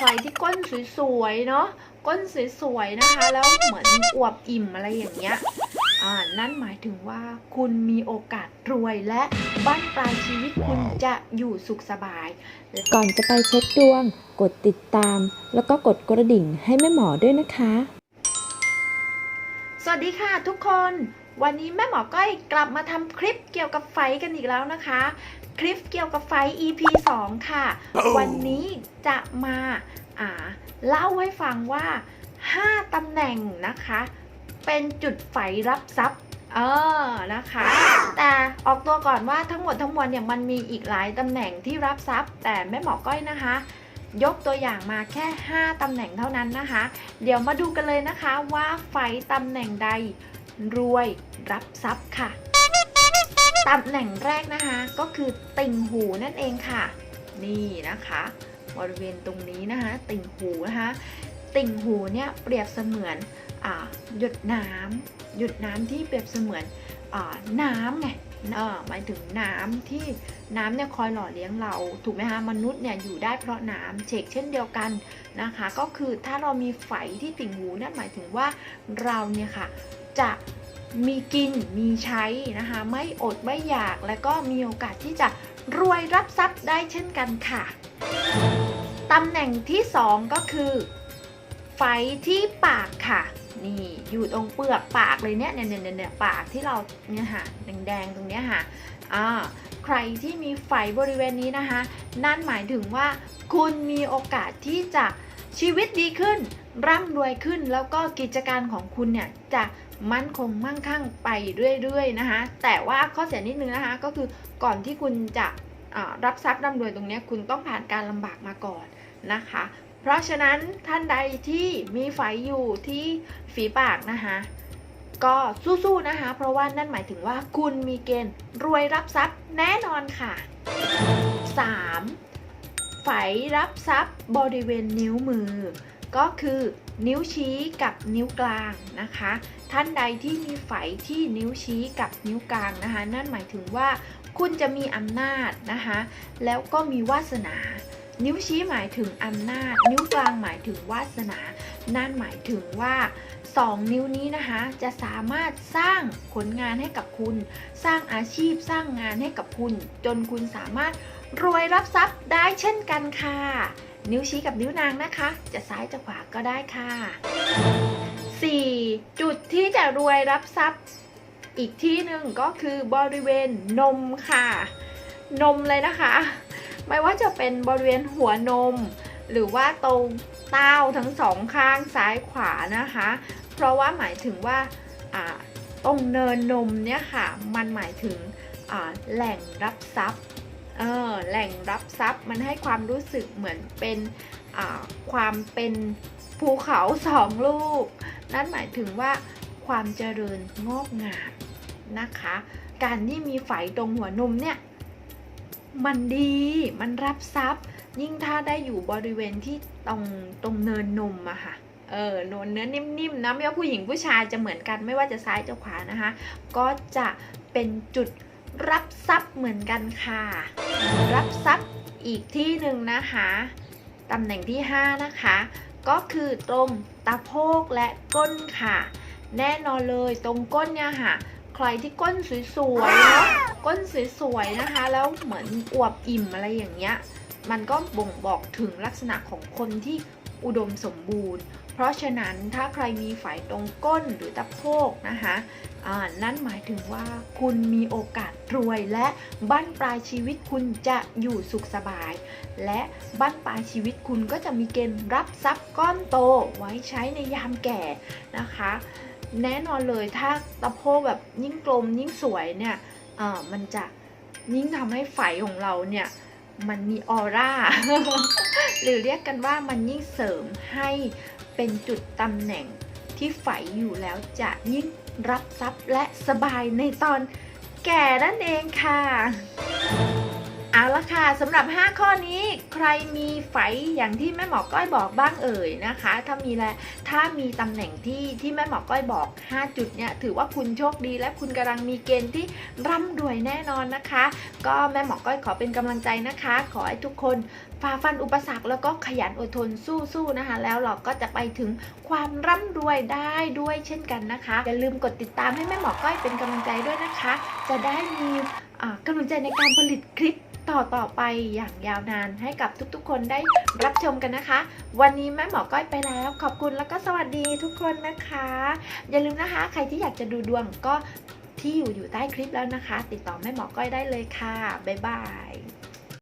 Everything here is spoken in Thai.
ใครที่ก้นสวยๆเนาะก้นสวยๆนะคะ แล้วเหมือนอวบอิ่มอะไรอย่างเงี้ยอ่านั่นหมายถึงว่าคุณมีโอกาสรวยและบ้านปลายชีวิตคุณจะอยู่สุขสบาย ก่อนจะไปเช็คดวง กดติดตาม แล้วก็กดกระดิ่งให้แม่หมอด้วยนะคะ สวัสดีค่ะทุกคน วันนี้แม่หมอก้อยกลับมาทำคลิปเกี่ยวกับไฟกันอีกแล้วนะคะ คลิปเกี่ยวกับไฟ EP 2 ค่ะ วันนี้จะมาอ่าเล่าให้ฟังว่า 5ตำแหน่งนะคะ เป็นจุดไฟรับทรัพย์เออนะคะ แต่ออกตัวก่อนว่าทั้งหมดทั้งมวลเนี่ยมันมีอีกหลายตำแหน่งที่รับทรัพย์ แต่แม่หมอก้อยนะคะ ยกตัวอย่างมาแค่ 5ตำแหน่งเท่านั้นนะคะ เดี๋ยวมาดูกันเลยนะคะว่าไฟตำแหน่งใด รวยรับทรัพย์ค่ะตำแหน่งแรกนะคะ ก็คือติ่งหูนั่นเองค่ะ นี่นะคะบริเวณตรงนี้นะคะ ติ่งหูนะคะ ติ่งหูเนี่ยเปรียบเสมือนอหยดน้ำหยดน้ำที่เปรียบเสมือนอน้ำไงหมายถึงน้ำที่น้ำเนี่ยคอยหล่อเลี้ยงเราถูกไหมคะมนุษย์เนี่ยอยู่ได้เพราะน้ำเชกเช่นเดียวกันนะคะ ก็คือถ้าเรามีไฝที่ติ่งหูนั่นหมายถึงว่าเราเนี่ยค่ะ จะมีกินมีใช้นะคะ ไม่อดไม่อยากและก็มีโอกาสที่จะรวยรับทรัพย์ได้เช่นกันค่ะตำแหน่งที่สองก็คือ ไฟที่ปากค่ะ นี่อยู่ตรงเปลือกปากเลยเนี่ยเนี่ยเนี่ยเนี่ยปากที่เราเนี่ยค่ะแดงๆตรงเนี้ยค่ะอ่าใครที่มีไฟบริเวณนี้นะคะ นั่นหมายถึงว่า คุณมีโอกาสที่จะชีวิตดีขึ้น ร่ำรวยขึ้นแล้วก็กิจการของคุณเนี่ยจะ มั่นคงมั่งคั่งไปเรื่อยๆนะคะ แต่ว่าข้อเสียนิดนึงนะคะ ก็คือก่อนที่คุณจะรับทรัพย์ร่ำรวยตรงนี้คุณต้องผ่านการลำบากมาก่อนนะคะ เพราะฉะนั้นท่านใดที่มีไฟอยู่ที่ฝีปากนะคะก็สู้ๆนะคะ เพราะว่านั่นหมายถึงว่าคุณมีเกณฑ์รวยรับทรัพย์แน่นอนค่ะ 3. ไฝรับทรัพย์บริเวณนิ้วมือ ก็คือ นิ้วชี้กับนิ้วกลางนะคะ ท่านใดที่มีไฝที่นิ้วชี้กับนิ้วกลางนะคะ นั่นหมายถึงว่าคุณจะมีอำนาจนะคะ แล้วก็มีวาสนา นิ้วชี้หมายถึงอำนาจ นิ้วกลางหมายถึงวาสนา นั่นหมายถึงว่า 2 นิ้วนี้นะคะ จะสามารถสร้างผลงานให้กับคุณ สร้างอาชีพสร้างงานให้กับคุณ จนคุณสามารถรวยรับทรัพย์ได้เช่นกันค่ะ นิ้วชี้กับนิ้วนางนะคะ จะซ้ายจะขวาก็ได้ค่ะ 4. จุดที่จะรวยรับทรัพย์ อีกที่หนึ่งก็คือบริเวณนมค่ะ นมเลยนะคะ ไม่ว่าจะเป็นบริเวณหัวนม หรือว่าตรงเต้าทั้งสองข้างซ้ายขวานะคะ เพราะว่าหมายถึงว่าตรงเนินนมเนี่ยค่ะ มันหมายถึงแหล่งรับทรัพย์ เออแหล่งรับทรัพย์มันให้ความรู้สึกเหมือนเป็นความเป็นภูเขาสองลูก นั่นหมายถึงว่าความเจริญงอกงามนะคะ การที่มีไฝตรงหัวนมเนี่ย มันดีมันรับทรัพย์ ยิ่งถ้าได้อยู่บริเวณที่ตรงตรงเนินนมอะค่ะเออโนนเนื้อนิ่มๆนะไม่ว่าผู้หญิงผู้ชายจะเหมือนกันไม่ว่าจะซ้ายจะขวานะคะ ก็จะเป็นจุด รับทรัพย์เหมือนกันค่ะ รับทรัพย์อีกที่หนึ่งนะคะตำแหน่งที่ 5 นะคะ ก็คือตรงตะโพกและก้นค่ะ แน่นอนเลยตรงก้นเนี่ยค่ะ ใครที่ก้นสวยๆเนาะก้นสวยๆนะคะ แล้วเหมือนอวบอิ่มอะไรอย่างเงี้ย มันก็บ่งบอกถึงลักษณะของคนที่อุดมสมบูรณ์ เพราะฉะนั้นถ้าใครมีฝ่ายตรงก้นหรือตะโพกนะคะนั่นหมายถึงว่าคุณมีโอกาสรวยและบ้านปลายชีวิตคุณจะอยู่สุขสบาย และบ้านปลายชีวิตคุณก็จะมีเกณฑ์รับทรัพย์ก้อนโตไว้ใช้ในยามแก่นะคะ แน่นอนเลยถ้าตะโพกแบบยิ่งกลมยิ่งสวยเนี่ยมันจะยิ่งทำให้ไฝของเราเนี่ยมันมีออร่า หรือเรียกกันว่ามันยิ่งเสริมให้ เป็นจุดตำแหน่งที่ไฝอยู่แล้วจะยิ่งรับทรัพย์และสบายในตอนแก่นั่นเองค่ะ เอาละค่ะสำหรับ 5 ข้อนี้ใครมีไฝอย่างที่แม่หมอก้อยบอกบ้างเอ่ยนะคะ ถ้ามีและถ้ามีตำแหน่งที่ที่แม่หมอก้อยบอก 5 จุดเนี่ยถือว่าคุณโชคดีและคุณกำลังมีเกณฑ์ที่ร่ำรวยแน่นอนนะคะ ก็แม่หมอก้อยขอเป็นกำลังใจนะคะ ขอให้ทุกคนฝ่าฟันอุปสรรคแล้วก็ขยันอดทนสู้ๆนะคะ แล้วเราก็จะไปถึงความร่ำรวยได้ด้วยเช่นกันนะคะอย่าลืมกดติดตามให้แม่หมอก้อยเป็นกำลังใจด้วยนะคะ จะได้มี กำลังใจในการผลิตคลิปต่อต่อไปอย่างยาวนานให้กับทุกๆ คนได้รับชมกันนะคะ วันนี้แม่หมอก้อยไปแล้ว ขอบคุณแล้วก็สวัสดีทุกคนนะคะ อย่าลืมนะคะ ใครที่อยากจะดูดวงก็ที่อยู่อยู่ใต้คลิปแล้วนะคะ ติดต่อแม่หมอก้อยได้เลยค่ะบ๊ายบาย